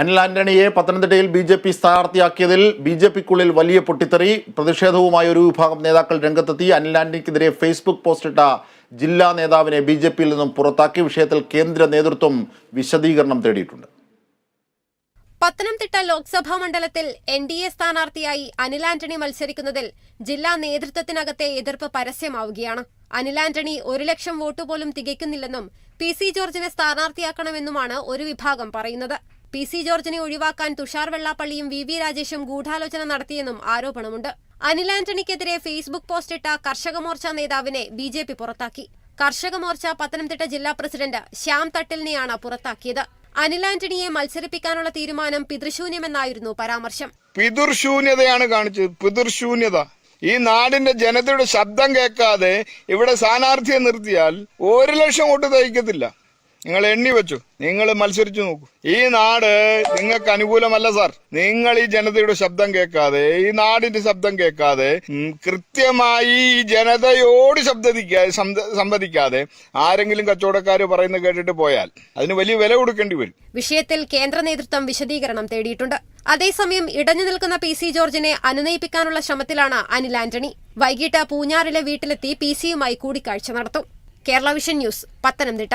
അനിൽ ആന്റണിയെ പത്തനംതിട്ടയിൽ B J P സ്ഥാനാർത്ഥിയാക്കിയതിൽ ബി ജെ പിക്കുള്ളിൽ വലിയ പൊട്ടിത്തെറി പ്രതിഷേധവുമായി ഒരു വിഭാഗം നേതാക്കൾ രംഗത്തെത്തി. അനിൽ ആന്റണിക്കെതിരെ ഫേസ്ബുക്ക് പോസ്റ്റിട്ട ജില്ലാ നേതാവിനെ ബി ജെ പിയിൽ നിന്നും പുറത്താക്കി. വിഷയത്തിൽ കേന്ദ്ര നേതൃത്വം വിശദീകരണം തേടിയിട്ടുണ്ട്. പത്തനംതിട്ട ലോക്സഭാ മണ്ഡലത്തിൽ എൻ ഡി എ സ്ഥാനാർത്ഥിയായി അനിൽ ആന്റണി മത്സരിക്കുന്നതിൽ ജില്ലാ നേതൃത്വത്തിനകത്തെ എതിർപ്പ് പരസ്യമാവുകയാണ്. അനിൽ ആന്റണി ഒരു ലക്ഷം വോട്ട് പോലും തികയ്ക്കുന്നില്ലെന്നും പി സി ജോർജിനെ സ്ഥാനാർത്ഥിയാക്കണമെന്നുമാണ് ഒരു വിഭാഗം പറയുന്നത്. പി സി ജോർജിനെ ഒഴിവാക്കാൻ തുഷാർ വെള്ളാപ്പള്ളിയും വി വി രാജേഷും ഗൂഢാലോചന നടത്തിയെന്നും ആരോപണമുണ്ട്. അനിൽ ആന്റണിക്കെതിരെ ഫേസ്ബുക്ക് പോസ്റ്റിട്ട കർഷക മോർച്ച നേതാവിനെ ബി ജെ പി പുറത്താക്കി. കർഷക മോർച്ച പത്തനംതിട്ട ജില്ലാ പ്രസിഡന്റ് ശ്യാം തട്ടിലിനെയാണ് പുറത്താക്കിയത്. അനിൽ ആന്റണിയെ മത്സരിപ്പിക്കാനുള്ള തീരുമാനം പിതൃശൂന്യമെന്നായിരുന്നു പരാമർശം. പിതൃശൂന്യതയാണ് കാണിച്ചത്. പിതൃശൂന്യത. ഈ നാടിന്റെ ജനതയുടെ ശബ്ദം കേൾക്കാതെ ഇവിടെ സ്ഥാനാർത്ഥിയെ നിർത്തിയാൽ ഒരു ലക്ഷം വോട്ട് തയ്ക്കത്തില്ല നിങ്ങൾ എണ്ണി വെച്ചു. നിങ്ങൾ മത്സരിച്ചു നോക്കൂ. ഈ നാട് നിങ്ങൾക്ക് അനുകൂലമല്ല സാർ. നിങ്ങൾ ഈ ജനതയുടെ ശബ്ദം കേൾക്കാതെ ഈ നാടിന്റെ ശബ്ദം കേൾക്കാതെ കൃത്യമായി ഈ ജനതയോട് ശബ്ദിക്കാതെ സംവദിക്കാതെ ആരെങ്കിലും കച്ചവടക്കാർ പറയുന്നത് കേട്ടിട്ട് പോയാൽ അതിന് വലിയ വില കൊടുക്കേണ്ടി വരും. വിഷയത്തിൽ കേന്ദ്ര നേതൃത്വം വിശദീകരണം തേടിയിട്ടുണ്ട്. അതേസമയം ഇടഞ്ഞു നിൽക്കുന്ന പി സി ജോർജിനെ അനുനയിപ്പിക്കാനുള്ള ശ്രമത്തിലാണ് അനിൽ ആന്റണി. വൈകിട്ട് പൂഞ്ഞാറിലെ വീട്ടിലെത്തി പി സിയുമായി കൂടിക്കാഴ്ച നടത്തും. Kerala vision news Pathanamthitta.